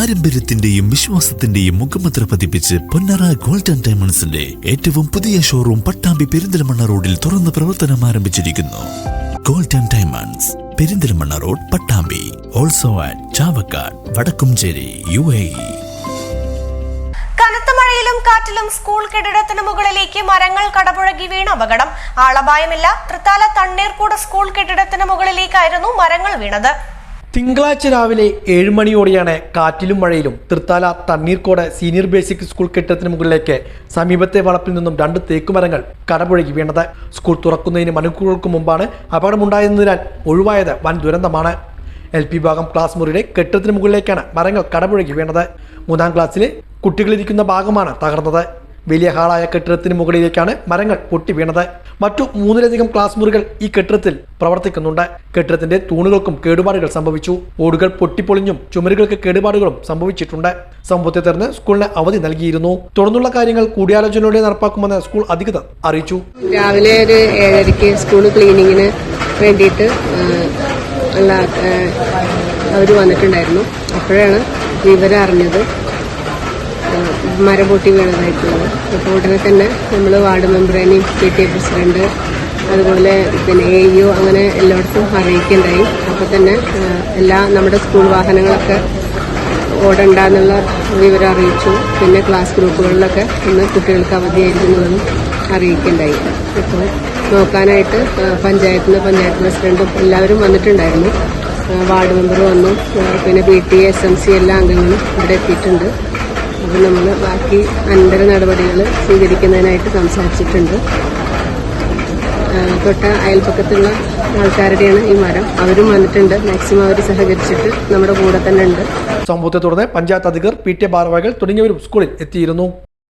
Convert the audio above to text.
പാരമ്പര്യത്തിന്റെയും വിശ്വാസത്തിന്റെയും മുഖമുദ്ര പതിപ്പിച്ച് പൊന്നറ ഗോൾഡൻ ഡയമണ്ട്സിന്റെ ഏറ്റവും പുതിയ ഷോറൂം പട്ടാമ്പി പെരിന്തൽമണ്ണ റോഡിൽ തുറന്ന് പ്രവർത്തനം ആരംഭിച്ചിരിക്കുന്നു. Gold and diamonds Perinthalmanna road Pattambi. Also at Chavakkad Vadakkumcheri U A കനത്ത മഴയിലും കാറ്റിലും സ്കൂൾ കെട്ടിടത്തിന് മുകളിലേക്ക് മരങ്ങൾ കടപുഴകി വീണ അപകടം. ആളപായമില്ല. തൃത്താല തണ്ണീർക്കൂട് സ്കൂൾ കെട്ടിടത്തിന് മുകളിലേക്കായിരുന്നു മരങ്ങൾ വീണത്. തിങ്കളാഴ്ച രാവിലെ ഏഴ് മണിയോടെയാണ് കാറ്റിലും മഴയിലും Thrithala Thanneercode senior basic school കെട്ടിടത്തിന് മുകളിലേക്ക് സമീപത്തെ വളപ്പിൽ നിന്നും രണ്ട് തേക്കുമരങ്ങൾ കടപുഴകി വീണത്. സ്കൂൾ തുറക്കുന്നതിന് മണിക്കൂറുകൾക്ക് മുമ്പാണ് അപകടമുണ്ടായതിനാൽ ഒഴിവായത് വൻ ദുരന്തമാണ്. എൽ പി ഭാഗം ക്ലാസ് മുറിയുടെ കെട്ടിടത്തിന് മുകളിലേക്കാണ് മരങ്ങൾ കടപുഴകി വീണത്. മൂന്നാം ക്ലാസ്സിലെ കുട്ടികളിരിക്കുന്ന ഭാഗമാണ് തകർന്നത്. വലിയ ഹാളായ കെട്ടിടത്തിന് മുകളിലേക്കാണ് മരങ്ങൾ പൊട്ടി വീണത്. മറ്റു മൂന്നിലധികം ക്ലാസ് മുറികൾ ഈ കെട്ടിടത്തിൽ പ്രവർത്തിക്കുന്നുണ്ട്. കെട്ടിടത്തിന്റെ തൂണുകൾക്കും കേടുപാടുകൾ സംഭവിച്ചു. ഓടുകൾ പൊട്ടിപ്പൊളിഞ്ഞും ചുമരുകൾക്ക് കേടുപാടുകളും സംഭവിച്ചിട്ടുണ്ട്. സംഭവത്തെ തുടർന്ന് സ്കൂളിന് അവധി നൽകിയിരുന്നു. തുടർന്നുള്ള കാര്യങ്ങൾ കൂടിയാലോചനയോടെ നടപ്പാക്കുമെന്ന് സ്കൂൾ അധികൃതർ അറിയിച്ചു. രാവിലെ ഒരു ഏഴരയ്ക്ക് സ്കൂൾ ക്ലീനിങ്ങിന് വേണ്ടിയിട്ട് അവർ വന്നിട്ടുണ്ടായിരുന്നു. അപ്പോഴാണ് വിവരം അറിഞ്ഞത്. മരം പൊട്ടി വീണതായിട്ടുള്ളത്. അപ്പോൾ ഉടനെ തന്നെ നമ്മൾ വാർഡ് മെമ്പറേനെയും പി ടി എ പ്രസിഡന്റ് അതുപോലെ പിന്നെ എ ഇഒ അങ്ങനെ എല്ലായിടത്തും അറിയിക്കുകയുണ്ടായി. അപ്പോൾ തന്നെ എല്ലാ നമ്മുടെ സ്കൂൾ വാഹനങ്ങളൊക്കെ ഓടണ്ടെന്നുള്ള വിവരം അറിയിച്ചു. പിന്നെ ക്ലാസ് ഗ്രൂപ്പുകളിലൊക്കെ ഇന്ന് കുട്ടികൾക്ക് അവധിയായിരിക്കുന്നതും അറിയിക്കുകയുണ്ടായി. അപ്പോൾ നോക്കാനായിട്ട് പഞ്ചായത്തിന് പഞ്ചായത്ത് പ്രസിഡന്റും എല്ലാവരും വന്നിട്ടുണ്ടായിരുന്നു. വാർഡ് മെമ്പർ വന്നു. പിന്നെ P T S M C എല്ലാ അംഗങ്ങളും ഇവിടെ എത്തിയിട്ടുണ്ട്. അപ്പോൾ നമ്മൾ ബാക്കി അനന്തര നടപടികൾ സ്വീകരിക്കുന്നതിനായിട്ട് സംസാരിച്ചിട്ടുണ്ട്. തൊട്ട അയൽപ്പക്കത്തുള്ള ആൾക്കാരുടെയാണ് ഈ മരം. അവരും വന്നിട്ടുണ്ട്. മാക്സിമം അവർ സഹകരിച്ചിട്ട് നമ്മുടെ കൂടെ തന്നെ ഉണ്ട്. സംഭവത്തെ തുടർന്ന് പഞ്ചായത്ത് അധികൃതർ പി ടി ഭാരവാഹികൾ തുടങ്ങിയവരും സ്കൂളിൽ എത്തിയിരുന്നു.